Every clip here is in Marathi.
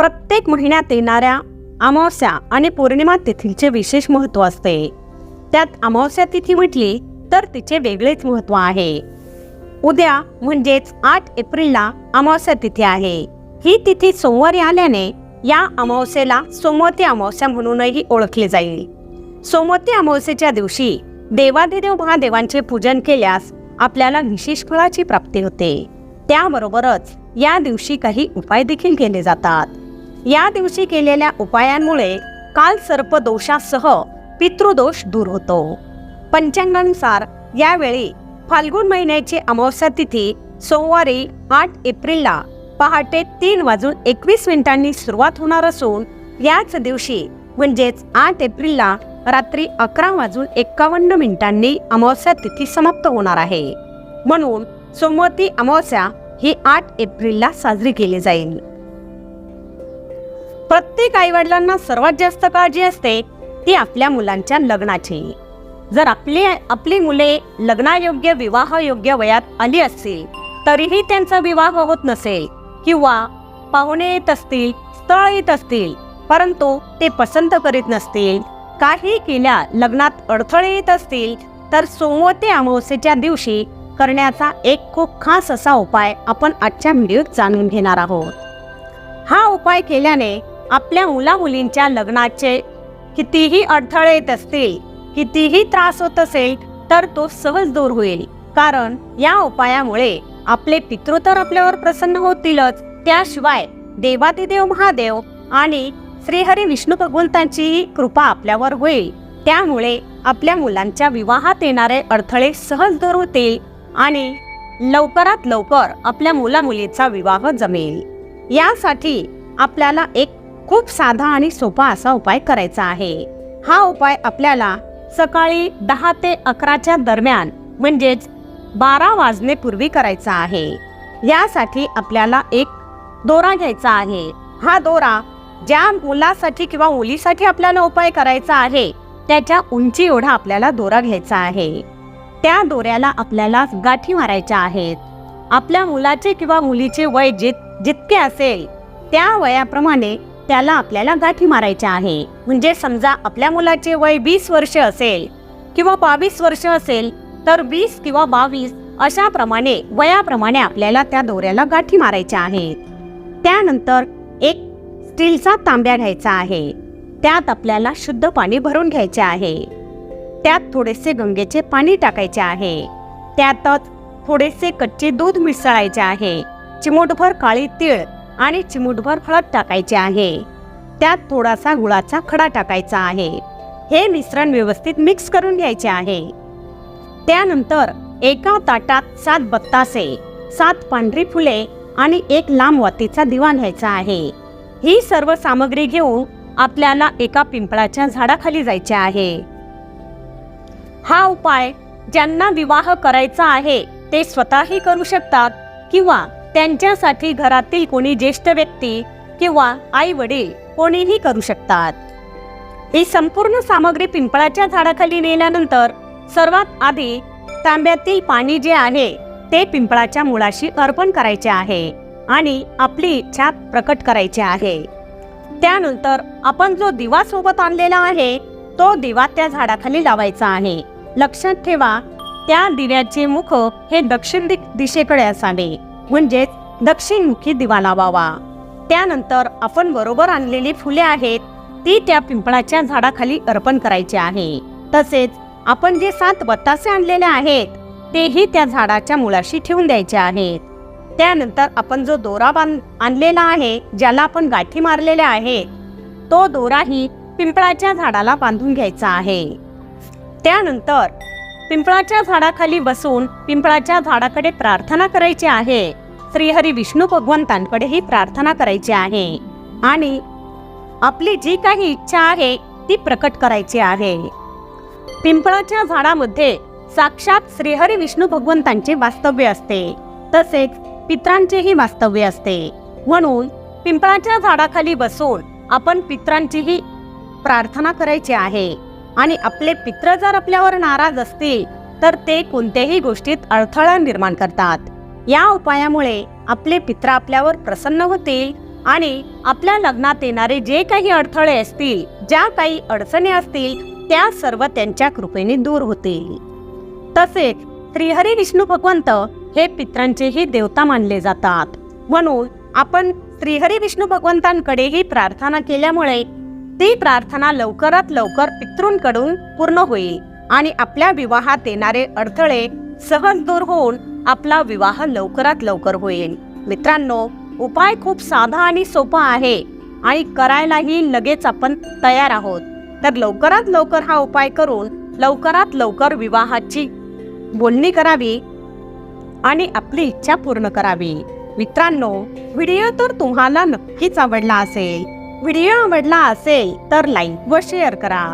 प्रत्येक महिन्यात येणाऱ्या अमावस्या आणि पौर्णिमा तिथीचे विशेष महत्त्व असते. त्यात अमावस्या तिथी म्हटली तर तिचे वेगळेच महत्त्व आहे. उद्या म्हणजेच आठ एप्रिलला अमावस्या तिथी आहे. ही तिथी सोमवारी आल्याने या अमावस्येला सोमवती अमावस्या म्हणूनही ओळखले जाईल. सोमवती अमावस्येच्या दिवशी देवाधिदेव महादेवांचे पूजन केल्यास आपल्याला विशेष फळाची प्राप्ती होते. त्याबरोबरच या दिवशी काही उपाय देखील केले जातात. या दिवशी केलेल्या उपायांमुळे काल सर्प दोषासह पितृदोष दूर होतो. पंचांगानुसार यावेळी फाल्गुन महिन्याची अमावस्या तिथी सोमवारी आठ एप्रिलला पहाटे तीन वाजून एकवीस मिनिटांनी सुरुवात होणार असून याच दिवशी म्हणजेच आठ एप्रिलला रात्री अकरा वाजून एक्कावन्न मिनिटांनी अमावस्या तिथी समाप्त होणार आहे. म्हणून सोमवती अमावस्या ही आठ एप्रिलला साजरी केली जाईल. प्रत्येक आईवडिलांना सर्वात जास्त काळजी असते ती आपल्या मुलांच्या लग्नाची. जर आपली आपली मुले लग्नायोग्य विवाहयोग्य वयात आली असतील तरीही त्यांचा विवाह होत नसेल किंवा पाहुणे येत असतील स्थळ येत असतील परंतु ते पसंत करीत नसतील काही केल्या लग्नात अडथळे येत असतील तर सोमवती अमावस्येच्या दिवशी करण्याचा एक खूप खास असा उपाय आपण आजच्या व्हिडिओत जाणून घेणार आहोत. हा उपाय केल्याने आपल्या मुला मुलींच्या लग्नाचे कितीही अडथळे येत असतील कितीही त्रास होत असेल तर तो सहज दूर होईल. कारण या उपायामुळे आपले पितृ तर आपल्यावर प्रसन्न होतीलच. त्याशिवाय देवादिदेव महादेव आणि श्रीहरी विष्णू भगवंतांचीही कृपा आपल्यावर होईल. त्यामुळे आपल्या मुलांच्या विवाहात येणारे अडथळे सहज दूर होतील आणि लवकरात लवकर आपल्या मुला मुलीचा विवाह जमेल. यासाठी आपल्याला एक खूप साधा आणि सोपा असा उपाय करायचा आहे. हा उपाय आपल्याला सकाळी दहा ते अकराच्या दरम्यान म्हणजेच बारा वाजण्यापूर्वी करायचा आहे. यासाठी आपल्याला एक दोरा घ्यायचा आहे. हा दोरा ज्या मुलासाठी किंवा मुलीसाठी आपल्याला उपाय करायचा आहे त्याच्या उंची एवढा आपल्याला दोरा घ्यायचा आहे. त्या दोऱ्याला आपल्याला गाठी मारायच्या आहेत. आपल्या मुलाचे किंवा मुलीचे वय जित जितके असेल त्या वयाप्रमाणे त्याला आपल्याला गाठी मारायच्या आहे. म्हणजे समजा आपल्या मुलाचे वय वीस वर्ष असेल किंवा बावीस वर्ष असेल तर वीस किंवा बावीस अशा प्रमाणे वयाप्रमाणे आपल्याला त्या दोऱ्याला गाठी मारायच्या आहेत. त्यानंतर एक स्टीलचा तांब्या घ्यायचा आहे. त्यात आपल्याला शुद्ध पाणी भरून घ्यायचे आहे. त्यात थोडेसे गंगेचे पाणी टाकायचे आहे. त्यातच थोडेसे कच्चे दूध मिसळायचे आहे. चिमूटभर काळी तीळ आणि चिमूटभर हळद टाकायचे आहे. त्यात थोडासा गुळाचा खडा टाकायचा आहे. हे मिश्रण व्यवस्थित मिक्स करून घ्यायचे आहे. त्यानंतर एका ताटात सात बत्तासे सात पांढरी फुले आणि एक लांब वातीचा दिवा घ्यायचा आहे. ही सर्व सामग्री घेऊन आपल्याला एका पिंपळाच्या झाडाखाली जायचे आहे. हा उपाय ज्यांना विवाह करायचा आहे ते स्वतःही करू शकतात किंवा त्यांच्यासाठी घरातील कोणी ज्येष्ठ व्यक्ती किंवा आई वडील कोणीही करू शकतात. ही संपूर्ण सामग्री पिंपळाच्या झाडाखाली नेल्यानंतर सर्वात आधी तांब्यातील पाणी जे आहे ते पिंपळाच्या मुळाशी अर्पण करायचे आहे आणि आपली इच्छा प्रकट करायची आहे. त्यानंतर आपण जो दिवा सोबत आणलेला आहे तो दिवा त्या झाडाखाली लावायचा आहे. लक्षात ठेवा त्या दिव्याचे मुख हे दक्षिण दिशेकडे असावे. म्हणजेच दक्षिणमुखी दिवा लावावा त्यानंतर आपण बरोबर आणलेली फुले आहेत ती त्या पिंपळाच्या झाडाखाली अर्पण करायची आहे. तसेच आपण जे सात बत्तासे आणलेले आहेत तेही त्या झाडाच्या मुळाशी ठेवून द्यायचे आहेत. त्यानंतर आपण जो दोरा बांध आणलेला आहे ज्याला आपण गाठी मारलेल्या आहेत तो दोराही पिंपळाच्या झाडाला बांधून घ्यायचा आहे. त्यानंतर पिंपळाच्या झाडाखाली बसून पिंपळाच्या झाडाकडे प्रार्थना करायची आहे. श्रीहरी विष्णू भगवंतांकडेही प्रार्थना करायची आहे. आणि आपली जी काही इच्छा आहे ती प्रकट करायची आहे. पिंपळाच्या झाडामध्ये साक्षात श्रीहरी विष्णू भगवंतांचे वास्तव्य असते. तसेच पित्रांचेही वास्तव्य असते. म्हणून पिंपळाच्या झाडाखाली बसून आपण पित्रांचीही प्रार्थना करायची आहे. आणि आपले पित्र जर आपल्यावर नाराज असतील तर ते कोणत्याही गोष्टीत अडथळा निर्माण करतात. या उपायामुळे आपले पित्र आपल्यावर प्रसन्न होतील आणि आपल्या लग्नात येणारे जे काही अडथळे असतील ज्या काही अडचणी असतील त्या सर्व त्यांच्या कृपेने दूर होतील. तसेच श्रीहरी विष्णू भगवंत हे पित्रांचेही देवता मानले जातात. म्हणून आपण श्रीहरी विष्णू भगवंतांकडेही प्रार्थना केल्यामुळे ती प्रार्थना लवकरात लवकर पितृंकडून पूर्ण होईल आणि आपल्या विवाहात येणारे अडथळे सहज दूर होऊन आपला विवाह लवकरात लवकर होईल. मित्रांनो उपाय खूप साधा आणि सोपा आहे आणि करायलाही लगेच आपण तयार आहोत. तर लवकरात लवकर हा उपाय करून लवकरात लवकर विवाहाची बोलणी करावी आणि आपली इच्छा पूर्ण करावी. मित्रांनो व्हिडिओ तर तुम्हाला नक्कीच आवडला असेल. व्हिडिओ आवडला असेल तर लाईक व शेअर करा.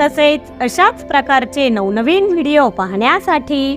तसेच अशाच प्रकारचे नवनवीन व्हिडिओ पाहण्यासाठी